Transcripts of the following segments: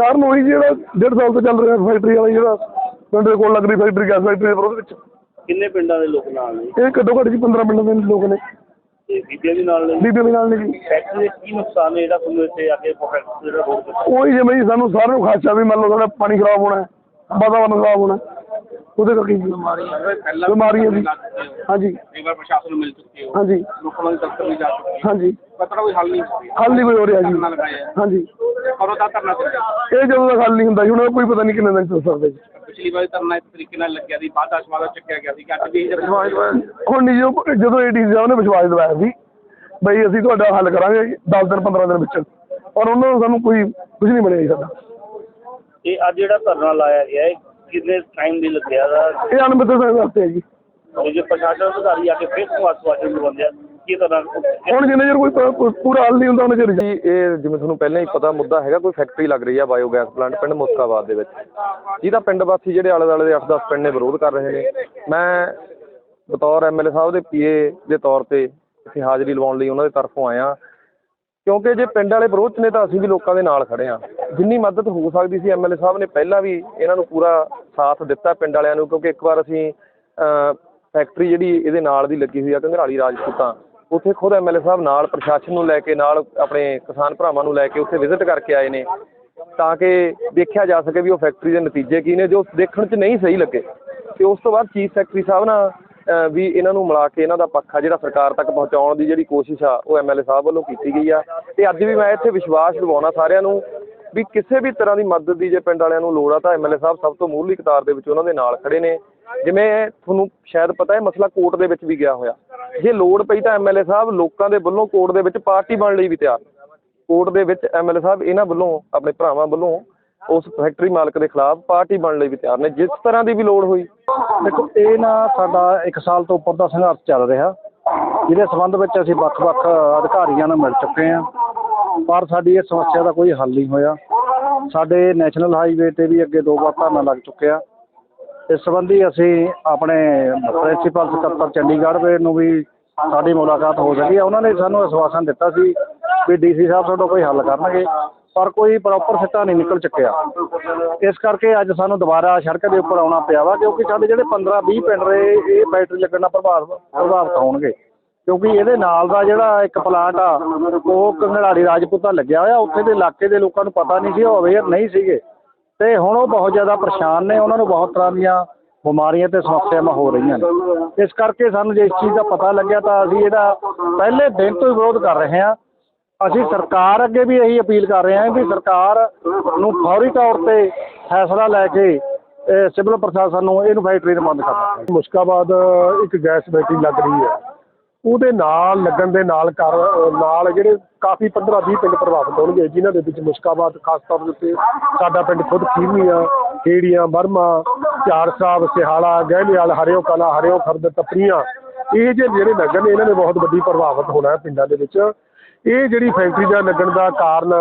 ਕਾਰਨ ਉਹੀ ਜਿਹੜਾ ਡੇਢ ਸਾਲ ਤੋਂ ਚੱਲ ਰਿਹਾ ਫੈਕਟਰੀ ਵਾਲਾ ਜਿਹੜਾ ਪਿੰਡ ਦੇ ਕੋਲ ਲੱਗਦੀ ਫੈਕਟਰੀ ਗੈਸ ਫੈਕਟਰੀ ਦੇ ਵਿਰੋਧ ਵਿੱਚ। ਕਿੰਨੇ ਪਿੰਡਾਂ ਦੇ ਲੋਕ ਨਾਲ ਨੇ? ਇਹ ਘੱਟੋ ਘੱਟ ਜੀ 15 ਪਿੰਡਾਂ ਦੇ ਲੋਕ ਨੇ। ਤੇ ਬੀਬੀਆਂ ਵੀ ਨਾਲ ਨੇ? ਬੀਬੀ ਦੇ ਨਾਲ ਨੇ ਜੀ। ਫੈਕਟਰੀ ਦੇ ਕੀ ਨੁਕਸਾਨ ਹੈ ਜਿਹੜਾ ਤੁਹਾਨੂੰ ਇੱਥੇ ਆ ਕੇ ਫੈਕਟਰੀ ਜਿਹੜਾ ਰੋਡ ਤੇ ਉਹੀ ਜਿਵੇਂ ਜੀ ਸਾਨੂੰ ਸਾਰਿਆਂ ਨੂੰ ਖਾਸਾ ਵੀ ਮੰਨ ਲਓ ਸਾਡਾ ਪਾਣੀ ਖਰਾਬ ਹੋਣਾ ਹੈ, ਵਾਤਾਵਰਨ ਖਰਾਬ ਹੋਣਾ ਹੈ। ਉਹਦੇ ਕਰਕੇ ਜੀ। ਬਿਮਾਰੀਆਂ। ਜੀ। ਹਾਂਜੀ। ਕਈ ਵਾਰ ਪ੍ਰਸ਼ਾਸਨ ਨੂੰ ਮਿਲ ਚੁੱਕੇ ਹੋ। ਹਾਂਜੀ। ਲੋਕਾਂ ਨੂੰ ਦਫ਼ਤਰ ਵੀ ਜਾ ਚੁੱਕੇ ਹੋ। ਹਾਂਜੀ। ਪਤਾ ਕੋਈ ਹੱਲ ਨਹੀਂ ਹੋ ਰਿਹਾ। ਹੱਲ ਨਹੀਂ ਕੋਈ ਹੋ ਰਿਹਾ ਜੀ। ਲਗਾਇਆ। ਹਾਂਜੀ। ਕਦੋਂ ਦਾ ਧਰਨਾ ਚੱਲਿਆ ਇਹ ਜਦੋਂ ਤੱਕ ਹੱਲ ਨਹੀਂ ਹੁੰਦਾ ਜੀ ਹੁਣ ਕੋਈ ਪਤਾ ਨਹੀਂ ਕਿੰਨੇ ਦਿਨ ਚੱਲ ਸਕਦਾ ਜੀ। ਪਿਛਲੀ ਵਾਰ ਧਰਨਾ ਇਸ ਤਰੀਕੇ ਨਾਲ ਲੱਗਿਆ ਸੀ ਬਾਅਦ ਆਸ਼ਵਾਦਾ ਚੱਕਿਆ ਗਿਆ ਸੀ ਕਿ ਅੱਜ ਵੀ ਹੁਣ ਨਹੀਂ ਜੋ ਜਦੋਂ ਏਡੀ ਸਾਹਿਬ ਨੇ ਵਿਸ਼ਵਾਸ ਦਿਵਾਇਆ ਸੀ ਬਈ ਅਸੀਂ ਤੁਹਾਡਾ ਹੱਲ ਕਰਾਂਗੇ 10 ਦਿਨ 15 ਦਿਨ ਵਿੱਚ। ਔਰ ਉਹਨਾਂ ਨੂੰ ਸਾਨੂੰ ਕੋਈ ਕੁਝ ਨਹੀਂ ਮਿਲਿਆ ਜੀ ਸਾਡਾ। ਇਹ ਅੱਜ ਜਿਹੜਾ ਧਰਨਾ ਲਾਇਆ ਗਿਆ ਹੈ ਕਿੰਨੇ ਟਾਈਮ ਲਈ ਲੱਗਿਆ ਦਾ? ਇਹ ਅਨੁਮਤੀ ਦੇ ਵਾਸਤੇ ਹੈ ਜੀ। ਤੇ ਜੇ ਪ੍ਰਸ਼ਾਸਨ ਅਧਿਕਾਰੀ ਆ ਕੇ ਫਿਰ ਤੋਂ ਆਸ਼ਵਾਸਨ ਦਿਵਾਉਂਦੇ ਆ। ਕੀ ਤਰ੍ਹਾਂ ਹੁਣ ਜਿੰਨੇ ਚਿਰ ਕੋਈ ਪ- ਪੂਰਾ ਹੱਲ ਨਹੀਂ ਹੁੰਦਾ ਉਹਨਾਂ ਚਿਰ ਜੀ ਇਹ ਜਿਵੇਂ ਤੁਹਾਨੂੰ ਪਹਿਲਾਂ ਹੀ ਪਤਾ ਮੁੱਦਾ ਹੈਗਾ ਕੋਈ ਫੈਕਟਰੀ ਲੱਗ ਰਹੀ ਆ ਬਾਇਓਗੈਸ ਪਲਾਂਟ ਪਿੰਡ ਮੁਸਕਾਬਾਦ ਦੇ ਵਿੱਚ। ਜਿਹਦਾ ਪਿੰਡ ਵਾਸੀ ਜਿਹੜੇ ਆਲੇ ਦੁਆਲੇ ਦੇ 8-10 ਪਿੰਡ ਨੇ ਵਿਰੋਧ ਕਰ ਰਹੇ ਨੇ। ਮੈਂ ਬਤੌਰ ਐਮਐਲਏ ਸਾਹਿਬ ਦੇ ਪੀਏ ਦੇ ਤੌਰ ਤੇ ਇੱਥੇ ਹਾਜ਼ਰੀ ਲਵਾਉਣ ਲਈ ਉਹਨਾਂ ਦੇ ਤਰਫੋਂ ਆਇਆ। ਕਿਉਂਕਿ ਜੇ ਪਿੰਡ ਵਾਲੇ ਵਿਰੋਧ 'ਚ ਨੇ ਤਾਂ ਅਸੀਂ ਵੀ ਲੋਕਾਂ ਦੇ ਨਾਲ ਖੜੇ ਹਾਂ ਜਿੰਨੀ ਮਦਦ ਹੋ ਸਕਦੀ ਸੀ ਐਮਐਲਏ ਸਾਹਿਬ ਨੇ ਪਹਿਲਾਂ ਵੀ ਇਹਨਾਂ ਨੂੰ ਪੂਰਾ ਸਾਥ ਦਿੱਤਾ ਪਿੰਡ ਵਾਲਿਆਂ ਨੂੰ ਕਿਉਂਕਿ ਇੱਕ ਵਾਰ ਅਸੀਂ ਅਹ, ਫੈਕਟਰੀ ਜਿਹੜੀ ਇਹਦੇ ਨਾਲ ਦੀ ਲੱਗੀ ਹੋਈ ਆ ਘੰਗਰਾਲੀ ਰਾਜਪੂਤਾਂ ਉੱਥੇ ਖੁਦ ਐਮਐਲਏ ਸਾਹਿਬ ਨਾਲ ਪ੍ਰਸ਼ਾਸਨ ਨੂੰ ਲੈ ਕੇ ਨਾਲ ਆਪਣੇ ਕਿਸਾਨ ਭਰਾਵਾਂ ਨੂੰ ਲੈ ਕੇ ਉੱਥੇ ਵਿਜ਼ਿਟ ਕਰਕੇ ਆਏ ਨੇ। ਤਾਂ ਕਿ ਦੇਖਿਆ ਜਾ ਸਕੇ ਵੀ ਉਹ ਫੈਕਟਰੀ ਦੇ ਨਤੀਜੇ ਕੀ ਨੇ, ਜੋ ਦੇਖਣ 'ਚ ਨਹੀਂ ਸਹੀ ਲੱਗੇ। ਤੇ ਉਸ ਤੋਂ ਬਾਅਦ ਚੀਫ ਸੈਕਟਰੀ ਸਾਹਿਬ ਨਾਲ ਵੀ ਇਹਨਾਂ ਨੂੰ ਮਿਲਾ ਕੇ ਇਹਨਾਂ ਦਾ ਪੱਖ ਆ ਜਿਹੜਾ ਸਰਕਾਰ ਤੱਕ ਪਹੁੰਚਾਉਣ ਦੀ ਜਿਹੜੀ ਕੋਸ਼ਿਸ਼ ਆ, ਉਹ ਐਮਐਲਏ ਸਾਹਿਬ ਵੱਲੋਂ ਕੀਤੀ ਗਈ ਆ। ਤੇ ਅੱਜ ਵੀ ਮੈਂ ਇੱਥੇ ਵਿਸ਼ਵਾਸ ਦਿਵਾਉਣਾ ਸਾਰਿਆਂ ਨੂੰ ਵੀ ਕਿਸੇ ਵੀ ਤਰ੍ਹਾਂ ਦੀ ਮਦਦ ਦੀ ਜੇ ਪਿੰਡ ਵਾਲਿਆਂ ਨੂੰ ਲੋੜ ਆ, ਤਾਂ ਐਮਐਲਏ ਸਾਹਿਬ ਸਭ ਤੋਂ ਮੂਹਰਲੀ ਕਤਾਰ ਦੇ ਵਿੱਚ ਉਹਨਾਂ ਦੇ ਨਾਲ ਖੜੇ ਨੇ। ਜਿਵੇਂ ਤੁਹਾਨੂੰ ਸ਼ਾਇਦ ਪਤਾ ਹੈ, ਮਸਲਾ ਕੋਰਟ ਦੇ ਵਿੱਚ ਵੀ ਗਿਆ ਹੋਇਆ। ਜੇ ਲੋੜ ਪਈ ਤਾਂ ਐਮਐਲਏ ਸਾਹਿਬ ਲੋਕਾਂ ਦੇ ਵੱਲੋਂ ਕੋਰਟ ਦੇ ਵਿੱਚ ਪਾਰਟੀ ਬਣਨ ਲਈ ਵੀ ਤਿਆਰ। ਕੋਰਟ ਦੇ ਵਿੱਚ ਐਮਐਲਏ ਸਾਹਿਬ ਇਹਨਾਂ ਵੱਲੋਂ, ਆਪਣੇ ਭਰਾਵਾਂ ਵੱਲੋਂ ਉਸ ਫੈਕਟਰੀ ਮਾਲਕ ਦੇ ਖਿਲਾਫ ਪਾਰਟੀ ਬਣਨ ਲਈ ਵੀ ਤਿਆਰ ਨੇ, ਜਿਸ ਤਰ੍ਹਾਂ ਦੀ ਵੀ ਲੋੜ ਹੋਈ। ਦੇਖੋ, ਇਹ ਨਾ ਸਾਡਾ 1 ਸਾਲ ਤੋਂ ਉੱਪਰ ਦਾ ਸੰਘਰਸ਼ ਚੱਲ ਰਿਹਾ। ਜਿਹਦੇ ਸੰਬੰਧ ਵਿੱਚ ਅਸੀਂ ਵੱਖ-ਵੱਖ ਅਧਿਕਾਰੀਆਂ ਨਾਲ ਮਿਲ ਚੁੱਕੇ ਹਾਂ। ਪਰ ਸਾਡੀ ਇਹ ਸਮੱਸਿਆ ਦਾ ਕੋਈ ਹੱਲ ਨਹੀਂ ਹੋਇਆ। ਸਾਡੇ ਨੈਸ਼ਨਲ ਹਾਈਵੇ ਤੇ ਵੀ ਅੱਗੇ ਦੋ ਵਾਰ ਧਰਨਾ ਲੱਗ ਚੁੱਕਿਆ। ਇਸ ਸੰਬੰਧੀ ਅਸੀਂ ਆਪਣੇ ਪ੍ਰਿੰਸੀਪਲ ਸਕੱਤਰ ਚੰਡੀਗੜ੍ਹ ਦੇ ਨੂੰ ਵੀ ਸਾਡੀ ਮੁਲਾਕਾਤ ਹੋ ਸਕੀ ਹੈ ਉਹਨਾਂ ਨੇ ਸਾਨੂੰ ਆਸ਼ਵਾਸਨ ਦਿੱਤਾ ਸੀ ਵੀ ਡੀਸੀ ਸਾਹਿਬ ਤੁਹਾਡਾ ਕੋਈ ਹੱਲ ਕਰਨਗੇ, ਪਰ ਕੋਈ ਪ੍ਰੋਪਰ ਸਿੱਟਾ ਨਹੀਂ ਨਿਕਲ ਚੁੱਕਿਆ। ਇਸ ਕਰਕੇ ਅੱਜ ਸਾਨੂੰ ਦੁਬਾਰਾ ਸੜਕ ਦੇ ਉੱਪਰ ਆਉਣਾ ਪਿਆ ਵਾ, ਕਿਉਂਕਿ ਸਾਡੇ ਜਿਹੜੇ 15 20 ਪਿੰਡ ਰਹੇ ਇਹ ਬੈਟਰੀ ਲੱਗਣ ਨਾਲ ਪ੍ਰਭਾਵ ਪ੍ਰਭਾਵਿਤ ਹੋਣਗੇ। ਕਿਉਂਕਿ ਇਹਦੇ ਨਾਲ ਦਾ ਜਿਹੜਾ ਇੱਕ ਪਲਾਂਟ ਆ, ਉਹ ਕੰਗੜਾੜੀ ਰਾਜਪੂਤਾ ਲੱਗਿਆ ਹੋਇਆ, ਉੱਥੇ ਦੇ ਇਲਾਕੇ ਦੇ ਲੋਕਾਂ ਨੂੰ ਪਤਾ ਨਹੀਂ ਸੀ ਉਹ ਅਵੇਅਰ ਨਹੀਂ ਸੀਗੇ। ਤੇ ਹੁਣ ਉਹ ਬਹੁਤ ਜ਼ਿਆਦਾ ਪਰੇਸ਼ਾਨ ਨੇ, ਉਹਨਾਂ ਨੂੰ ਬਹੁਤ ਤਰ੍ਹਾਂ ਦੀਆਂ ਬਿਮਾਰੀਆਂ ਤੇ ਸਮੱਸਿਆਵਾਂ ਹੋ ਰਹੀਆਂ ਨੇ। ਇਸ ਕਰਕੇ ਸਾਨੂੰ ਜੇ ਇਸ ਚੀਜ਼ ਦਾ ਪਤਾ ਲੱਗਿਆ ਤਾਂ ਅਸੀਂ ਇਹਦਾ ਪਹਿਲੇ ਦਿਨ ਤੋਂ ਹੀ ਵਿਰੋਧ ਕਰ ਰਹੇ ਹਾਂ। ਅਸੀਂ ਸਰਕਾਰ ਅੱਗੇ ਵੀ ਇਹੀ ਅਪੀਲ ਕਰ ਰਹੇ ਹਾਂ ਵੀ ਸਰਕਾਰ ਨੂੰ ਫੌਰੀ ਤੌਰ ਤੇ ਫੈਸਲਾ ਲੈ ਕੇ ਇਹ ਸਿਵਲ ਪ੍ਰਸ਼ਾਸਨ ਨੂੰ ਇਹਨੂੰ ਫੈਕਟਰੀ ਨੂੰ ਬੰਦ ਕਰਨਾ ਮੁਸ਼ਕਾਬਾਦ ਇੱਕ ਗੈਸ ਫੈਕਟਰੀ ਲੱਗ ਰਹੀ ਹੈ। ਉਹਦੇ ਨਾਲ ਲੱਗਣ ਦੇ ਨਾਲ ਕਰ ਨਾਲ ਜਿਹੜੇ ਕਾਫੀ 15 20 ਪਿੰਡ ਪ੍ਰਭਾਵਿਤ ਹੋਣਗੇ, ਜਿਨ੍ਹਾਂ ਦੇ ਵਿੱਚ ਮੁਸ਼ਕਾਬਾਦ, ਖਾਸ ਤੌਰ ਦੇ ਉੱਤੇ ਸਾਡਾ ਪਿੰਡ ਖੁਦ ਖੀਰਨੀਆਂ ਖੇੜੀਆਂ ਬਰਮਾ ਚਾਰ ਸਾਹਿਬ, ਸਿਹਾਲਾ ਗਹਿਲੇਵਾਲ ਹਰਿਓ ਕਲਾ, ਹਰਿਓ ਖਰਦ, ਤਪਰੀਆਂ, ਇਹ ਜੇ ਜਿਹੜੇ ਲੱਗਣ ਨੇ, ਇਹਨਾਂ ਨੇ ਬਹੁਤ ਵੱਡੀ ਪ੍ਰਭਾਵਿਤ ਹੋਣਾ ਹੈ ਪਿੰਡਾਂ ਦੇ ਵਿੱਚ। ਇਹ ਜਿਹੜੀ ਫੈਕਟਰੀ ਦਾ ਲੱਗਣ ਦਾ ਕਾਰਨ,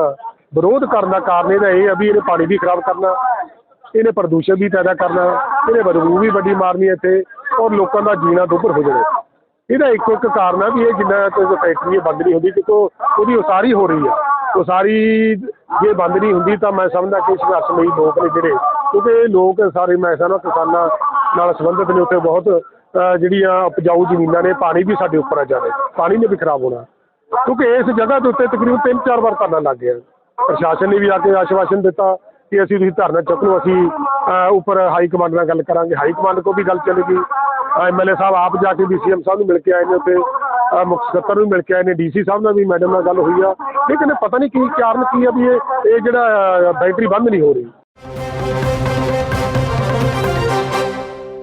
ਵਿਰੋਧ ਕਰਨ ਦਾ ਕਾਰਨ ਇਹਦਾ ਇਹ ਆ ਵੀ ਇਹਨੇ ਪਾਣੀ ਵੀ ਖਰਾਬ ਕਰਨਾ, ਇਹਨੇ ਪ੍ਰਦੂਸ਼ਣ ਵੀ ਪੈਦਾ ਕਰਨਾ, ਇਹਨੇ ਬਦਬੂ ਵੀ ਵੱਡੀ ਮਾਰਨੀ ਹੈ ਇੱਥੇ, ਔਰ ਲੋਕਾਂ ਦਾ ਜੀਣਾ ਦੁੱਭਰ ਹੋ ਜਾਣਾ। ਇਹਦਾ ਇੱਕੋ ਇੱਕ ਕਾਰਨ ਆ ਵੀ ਇਹ ਜਿੰਨਾ ਤੱਕ ਫੈਕਟਰੀ ਬੰਦ ਨਹੀਂ ਹੁੰਦੀ, ਕਿਉਂਕਿ ਉਹਦੀ ਉਸਾਰੀ ਹੋ ਰਹੀ ਹੈ ਉਸਾਰੀ ਜੇ ਬੰਦ ਨਹੀਂ ਹੁੰਦੀ ਤਾਂ ਮੈਂ ਸਮਝਦਾ ਕਿ ਸੰਘਰਸ਼ ਲਈ ਲੋਕ ਨੇ ਜਿਹੜੇ। ਕਿਉਂਕਿ ਲੋਕ ਸਾਰੇ ਮੈਂ ਸਮਝਦਾ ਕਿਸਾਨਾਂ ਨਾਲ ਸੰਬੰਧਿਤ ਨੇ, ਉੱਥੇ ਬਹੁਤ ਜਿਹੜੀਆਂ ਉਪਜਾਊ ਜ਼ਮੀਨਾਂ ਨੇ, ਪਾਣੀ ਵੀ ਸਾਡੇ ਉੱਪਰ ਆ ਜਾਵੇ ਪਾਣੀ ਨੇ ਵੀ ਖਰਾਬ ਹੋਣਾ। ਕਿਉਂਕਿ ਇਸ ਜਗ੍ਹਾ ਦੇ ਉੱਤੇ ਤਕਰੀਬਨ ਤਿੰਨ ਚਾਰ ਵਾਰ ਧਰਨਾ ਲੱਗ ਗਿਆ। ਪ੍ਰਸ਼ਾਸਨ ਨੇ ਵੀ ਆ ਕੇ ਆਸ਼ਵਾਸਨ ਦਿੱਤਾ ਕਿ ਅਸੀਂ ਤੁਸੀਂ ਧਰਨਾ ਚੁੱਕ, ਅਸੀਂ ਉੱਪਰ ਹਾਈ ਕਮਾਂਡ ਨਾਲ ਗੱਲ ਕਰਾਂਗੇ। ਹਾਈ ਕਮਾਂਡ ਕੋ ਵੀ ਗੱਲ ਚਲੇ ਗਈ ਐਮਐਲਏ ਸਾਹਿਬ ਆਪ ਜਾ ਕੇ ਸੀਐਮ ਸਾਹਿਬ ਨੂੰ ਮਿਲ ਕੇ ਆਏ ਨੇ ਉੱਥੇ। ਮੁੱਖ ਸਕੱਤਰ ਨੂੰ ਮਿਲ ਕੇ ਆਏ ਨੇ, ਡੀਸੀ ਸਾਹਿਬ ਨਾਲ ਵੀ ਮੈਡਮ ਨਾਲ ਗੱਲ ਹੋਈ ਆ। ਲੇਕਿਨ ਪਤਾ ਨਹੀਂ ਕੀ ਕਾਰਨ ਕੀ ਆ ਵੀ ਇਹ ਇਹ ਜਿਹੜਾ ਬੈਟਰੀ ਬੰਦ ਨਹੀਂ ਹੋ ਰਹੀ।